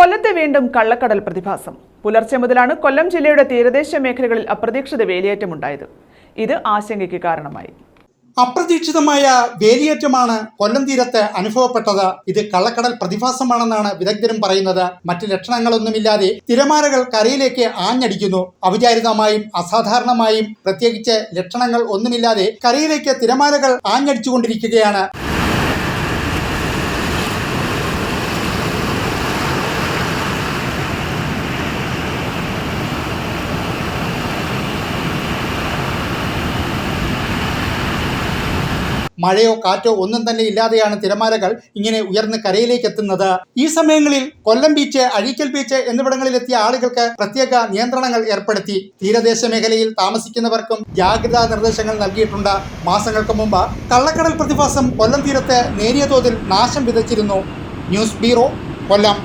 കൊല്ലത്തെ വീണ്ടും കള്ളക്കടൽ പ്രതിഭാസം. പുലർച്ചെ മുതലാണ് കൊല്ലം ജില്ലയുടെ തീരദേശ മേഖലകളിൽ അപ്രതീക്ഷിത വേലിയേറ്റമുണ്ടായത്. ഇത് ആശങ്കയ്ക്ക് കാരണമായി. അപ്രതീക്ഷിതമായ വേലിയേറ്റമാണ് കൊല്ലം തീരത്ത് അനുഭവപ്പെട്ടത്. ഇത് കള്ളക്കടൽ പ്രതിഭാസമാണെന്നാണ് വിദഗ്ധരും പറയുന്നത്. മറ്റ് ലക്ഷണങ്ങളൊന്നുമില്ലാതെ തിരമാലകൾ കരയിലേക്ക് ആഞ്ഞടിക്കുന്നു. അവിചാരിതമായും അസാധാരണമായും പ്രത്യേകിച്ച് ലക്ഷണങ്ങൾ ഒന്നുമില്ലാതെ കരയിലേക്ക് തിരമാലകൾ ആഞ്ഞടിച്ചുകൊണ്ടിരിക്കുകയാണ്. മഴയോ കാറ്റോ ഒന്നും തന്നെ ഇല്ലാതെയാണ് തിരമാലകൾ ഇങ്ങനെ ഉയർന്ന് കരയിലേക്ക് എത്തുന്നത്. ഈ സമയങ്ങളിൽ കൊല്ലം ബീച്ച് അഴീക്കൽ ബീച്ച് എന്നിവിടങ്ങളിലെത്തിയ ആളുകൾക്ക് പ്രത്യേക നിയന്ത്രണങ്ങൾ ഏർപ്പെടുത്തി. തീരദേശ മേഖലയിൽ താമസിക്കുന്നവർക്കും ജാഗ്രതാ നിർദ്ദേശങ്ങൾ നൽകിയിട്ടുണ്ട്. മാസങ്ങൾക്ക് മുമ്പ് കള്ളക്കടൽ പ്രതിഭാസം കൊല്ലം തീരത്ത് നേരിയ തോതിൽ നാശം വിതച്ചിരുന്നു. ന്യൂസ് ബ്യൂറോ കൊല്ലം.